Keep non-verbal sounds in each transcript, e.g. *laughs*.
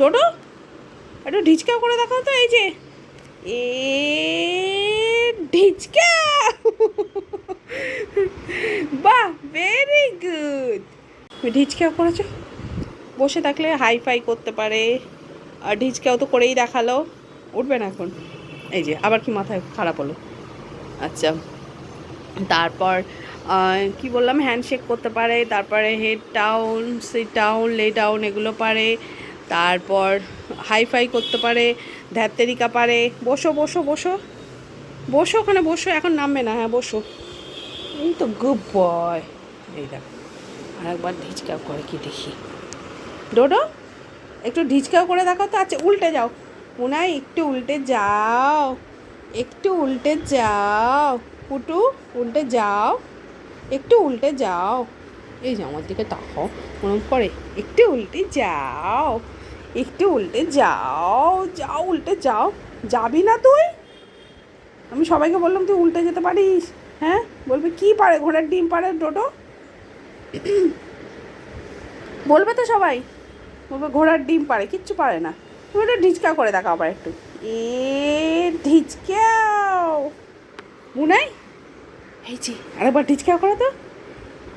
ডোডো, একটু ঢিচকা করে দেখাও তো, এই যে। এ ঢিচকা। বাহ ভেরি গুড ঢিচকা করেছ? বসে থাকলে হাই ফাই করতে পারে। আর ঢিচকাও তো করেই দেখাল। উঠবে না এখন। এই যে, আবার কি মাথায় খারাপ হলো? আচ্ছা। তারপর কি বললাম? হ্যান্ডশেক করতে পারে। তারপরে head down sit down lay down এগুলো পারে। তারপর হাইফাই করতে পারে, ধ্যাত্তেরিকা পারে। বসো বসো বসো। বসো, ওখানে বসো, এখন নামবে না। হ্যাঁ বসো। এই তো গুড বয় এই দেখ আর একবার ঢিচকাও করে কি দেখি। ডোডো, একটু ঢিচকাও করে দেখো তো। আচ্ছা উল্টে যাও। মোনাই একটু উল্টে যাও। একটু উল্টে যাও। পুটু, উল্টে যাও। একটু উল্টে যাও। এই যে আমার দিকে তাকাও। মনে করে একটু উল্টে যাও, একটু উল্টে যাও যাও, উল্টে যাও। যাবি না তুই? আমি সবাইকে বললাম তুই উল্টে যেতে পারিস হ্যাঁ? বলবে, কি পারে, ঘোড়ার ডিম পারে টোটো বলবে তো সবাই, বলবে, ঘোড়ার ডিম পারে, কিচ্ছু পারে না। তুমি একটু ঢিচকা করে দেখো আবার একটু। এ ঢিচকাও। মুনাই? এই যে, আরেকবার ঢিচকা করে তো।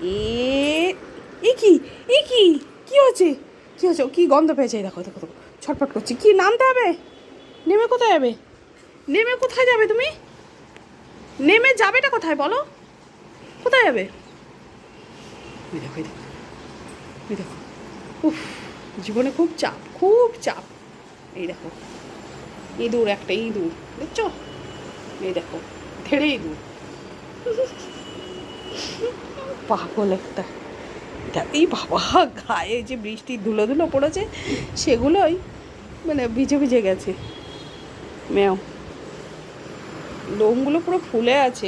এ এ কি? এ কি? কি হচ্ছে? কি হচ্ছে? কি গন্ধ পেয়েছে? দেখো দেখো দেখো। ছটফট করছি। কি, নামতে হবে? নেমে কোথায় যাবে? নেমে কোথায় যাবে তুমি? নেমে যাবেটা কোথায় বলো? কোথায় যাবে? দেখো উফ, জীবনে খুব চাপ খুব চাপ। এই দেখো, ইঁদুর একটা ইঁদুর, দেখছ? এই দেখো ধেড়ে ইঁদুর। *laughs* পাগল একটা। এই বাবা, গায়ে যে বৃষ্টির ধুলো ধুলো পড়েছে, সেগুলোই মানে ভিজে ভিজে গেছে। ম্যাও লোমগুলো পুরো ফুলে আছে,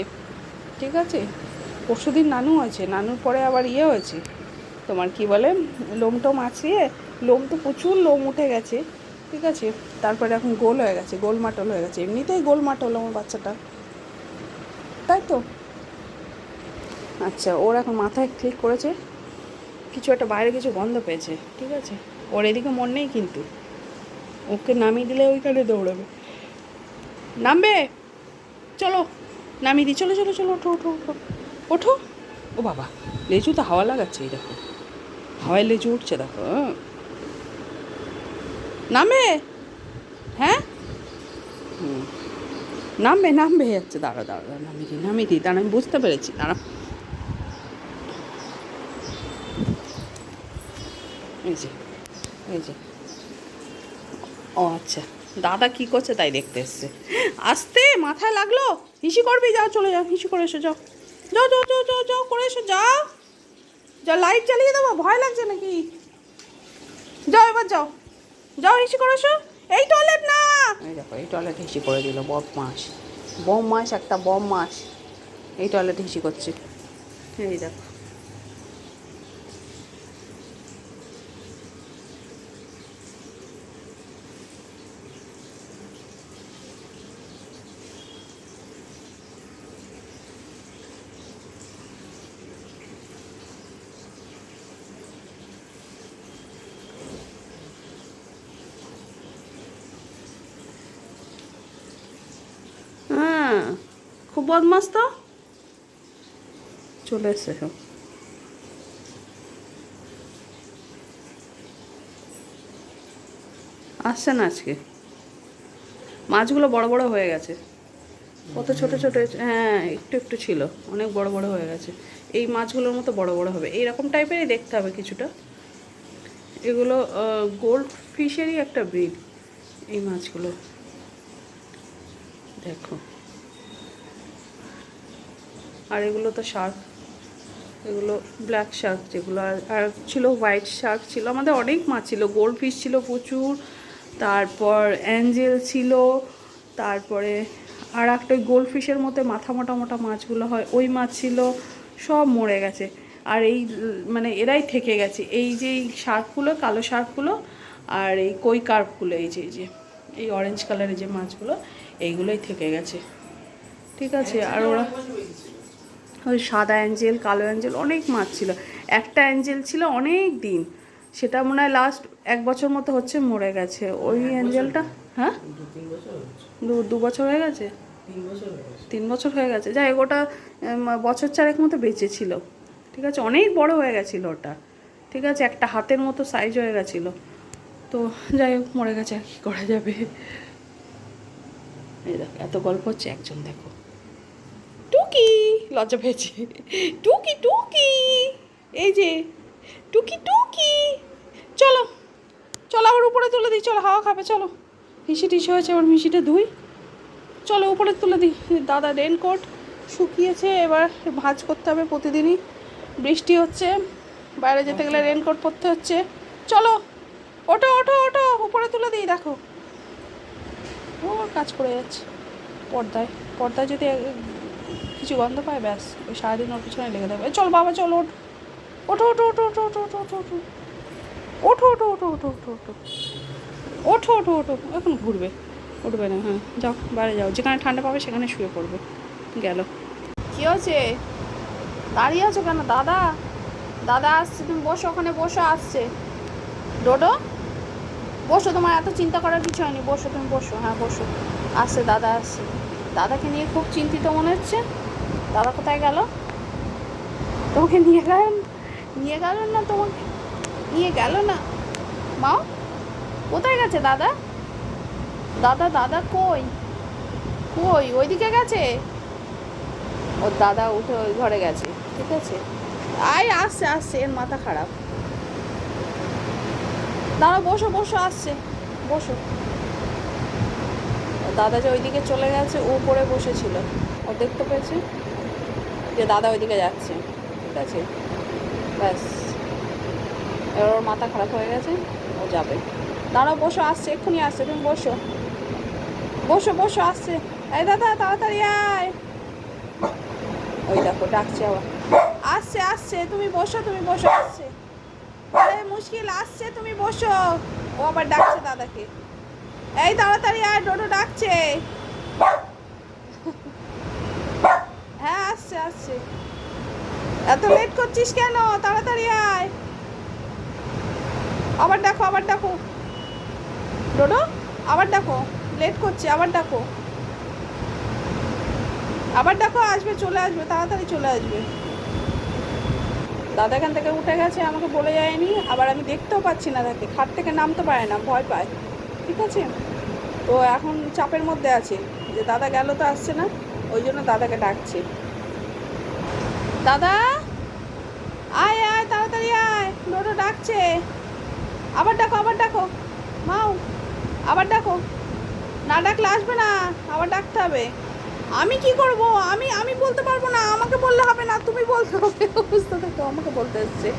ঠিক আছে? পরশু দিন নানু আছে, নানুর পরে আবার ইয়ে হয়েছে তোমার কি বলে, লোম টোম আছিয়ে লোম তো প্রচুর লোম উঠে গেছে, ঠিক আছে? তারপরে এখন গোল হয়ে গেছে, গোল মাটল হয়ে গেছে। এমনিতেই গোল মাটল আমার বাচ্চাটা তাই তো? আচ্ছা ওর এখন মাথায় ক্লিক করেছে। কিছু একটা বাইরে কিছু গন্ধ পেয়েছে ঠিক আছে? ওর এদিকে মন নেই কিন্তু। ওকে নামিয়ে দিলে ওইখানে দৌড়াবে। নামবে? চলো নামিয়ে দিই। চলো চলো চলো ওঠো ওঠো ওঠো। ওঠো। ও বাবা লেজু তো হাওয়া লাগাচ্ছে এই দেখো। হাওয়ায় লেজু উঠছে দেখো। নামবে? হ্যাঁ? হুম। নামবে নামবে যাচ্ছে দাঁড়া দাঁড়া, নামিয়ে দিই নামিয়ে দিই। দাঁড়া আমি বুঝতে পেরেছি দাঁড়া এই যে ও আচ্ছা দাদা কি করছে তাই দেখতে এসছে। আসতে, মাথায় লাগল। হিসি করবি, যাও চলে যাও, হিসি করে এসো, যাও। যাও যাও যাও যাও যাও, করে এসো, যাও। যা লাইট চালিয়ে দেবো, ভয় লাগছে নাকি? যাও, এবার যাও। যাও, হিসি করে এসো। এই টয়লেট না। এই দেখো, এই টয়লেট হিসি করে দিল বম মাস বম মাস একটা বম মাস এই টয়লেট হিসি করছে। এই দেখো হ্যাঁ খুব বদমাস তো। চলে সব আসছে না আজকে। মাছগুলো বড় বড় হয়ে গেছে। কত ছোট ছোট হ্যাঁ একটু একটু ছিল। অনেক বড় বড় হয়ে গেছে। এই মাছগুলোর মতো বড় বড় হবে। এইরকম টাইপেরই দেখতে হবে কিছুটা। এগুলো গোল্ড ফিশেরই একটা ব্রিড, এই মাছগুলো। দেখো। আর এগুলো তো শার্ক। এগুলো ব্ল্যাক শার্ক যেগুলো আর ছিল হোয়াইট শার্ক ছিল। আমাদের অনেক মাছ ছিল। গোল্ড ফিশ ছিল প্রচুর। তারপর অ্যাঞ্জেল ছিল। তারপরে আর একটা ওই গোল্ড ফিশের মধ্যে মাথা মোটা মোটা মাছগুলো হয় ওই মাছ ছিল। সব মরে গেছে। আর এই মানে এরাই থেকে গেছে। এই যে এই শার্কগুলো কালো শার্কগুলো আর এই কই কার্পগুলো এই যে এই যে এই অরেঞ্জ কালারের যে মাছগুলো এইগুলোই থেকে গেছে। ঠিক আছে? আর ওরা ওই সাদা অ্যাঞ্জেল কালো অ্যাঞ্জেল অনেক মাছ ছিল। একটা অ্যাঞ্জেল ছিল অনেক দিন। সেটা মনে হয় লাস্ট এক বছর মতো হচ্ছে মরে গেছে। ওই অ্যাঞ্জেলটা? হ্যাঁ? দু দু বছর হয়ে গেছে? তিন বছর হয়ে গেছে। তিন বছর হয়ে গেছে। যাই ওটা বছর চারেক মতো বেঁচে ছিল। ঠিক আছে? অনেক বড় হয়ে গেছিল ওটা। ঠিক আছে? একটা হাতের মতো সাইজ হয়ে গেছিল। তো যাই হোক মরে গেছে আর কি করা যাবে? এই দেখ এত গল্প হচ্ছে একজন দেখো। টুকি, লজ্জা পেয়েছে। টুকি টুকি, এই যে, টুকি টুকি। চলো চলো আবার উপরে তুলে দিই, চলো, হাওয়া খাবে, চলো। হিসি টিসি হয়েছে আবার মিশিটা ধুই। চলো, উপরে তুলে দিই। দাদা রেনকোট শুকিয়েছে, এবার ভাঁজ করতে হবে প্রতিদিনই। বৃষ্টি হচ্ছে, বাইরে যেতে গেলে রেনকোট পরতে হচ্ছে। চলো, ওঠো ওঠো ওঠো, উপরে তুলে দিই, দেখো। ওর কাজ করে যাচ্ছে। পর্দায় পর্দায় যদি কিছু গন্ধ পায় ব্যাস ওই সারাদিন ওর পিছনে লেগে দেবে চল বাবা চল ওঠো ওঠো ওঠো ওঠো ওঠো ওঠো ওঠো ওঠো ওঠো ওঠো ওঠো ওঠো ওঠো ওঠো ওঠো ওঠো ওঠো এখন ঘুরবে উঠবে না হ্যাঁ যাও বাইরে যাও যেখানে ঠান্ডা পাবে সেখানে শুয়ে পড়বে গেল কি হয়েছে দাঁড়িয়ে আছো কেন দাদা দাদা আসছে তুমি বসো ওখানে বসো আসছে ডোডো বসো তোমার এত চিন্তা করার কিছু হয়নি বসো তুমি বসো হ্যাঁ বসো আসছে দাদা আসছে দাদাকে নিয়ে খুব চিন্তিত মনে হচ্ছে দাদা কোথায় গেল? তোমাকে নিয়ে গেলেন নিয়ে গেল না তোমাকে? নিয়ে গেল না? মাও কোথায় গেছে দাদা? দাদা দাদা কই? কই? ওইদিকে গেছে? ওর দাদা উঠে ওই ঘরে গেছে, ঠিক আছে? আয়, আসছে আসছে, এর মাথা খারাপ। দাঁড়া বসো বসো, আসছে, বসো। দাদা যে ওইদিকে চলে গেছে, ও উপরে বসেছিল। ও দেখতে পেয়েছে? যে দাদা ওইদিকে যাচ্ছে। ঠিক আছে। ব্যাস। এবার ওর মাথা খারাপ হয়ে গেছে, ও যাবে। দাঁড়াও, বসো, আসছে, এক্ষুনি আসছে, তুমি বসো। বসো বসো, আসছে। এই দাদা, তাড়াতাড়ি আয়। ওই দেখো, ডাকছে আবার। আসছে আসছে, তুমি বসো তুমি বসো, আসছে। আরে, মুশকিল, আসছে, তুমি বসো। ও আবার ডাকছে দাদাকে। এই, তাড়াতাড়ি আয়, ডোডো ডাকছে হ্যাঁ আসছে আসছে এত লেট করছিস কেন? তাড়াতাড়ি আয়। আবার দেখো আবার দেখো। ডোডো, আবার দেখো। লেট করছে, আবার দেখো। আবার দেখো, আসবে, চলে আসবে, তাড়াতাড়ি চলে আসবে। দাদা এখান থেকে উঠে গেছে, আমাকে বলে যায়নি। আবার আমি দেখতেও পাচ্ছি না তাকে। খাট থেকে নামতে পারে না, ভয় পায়। ঠিক আছে? তো এখন চাপের মধ্যে আছে। যে দাদা গেল তো আসছে না, ওই জন্য দাদাকে ডাকছে। দাদা? আয় আয়, তাড়াতাড়ি আয়। ডোডো ডাকছে। আবার ডাকো আবার ডাকো। মাও আবার ডাকো। না ডাকলে আসবে না। আবার ডাকতে হবে। আমি কি করব? আমি আমি বলতে পারব না। আমাকে বললে হবে না। তুমি বলতে হবে। বুঝতে থাকো আমাকে বলতে হচ্ছে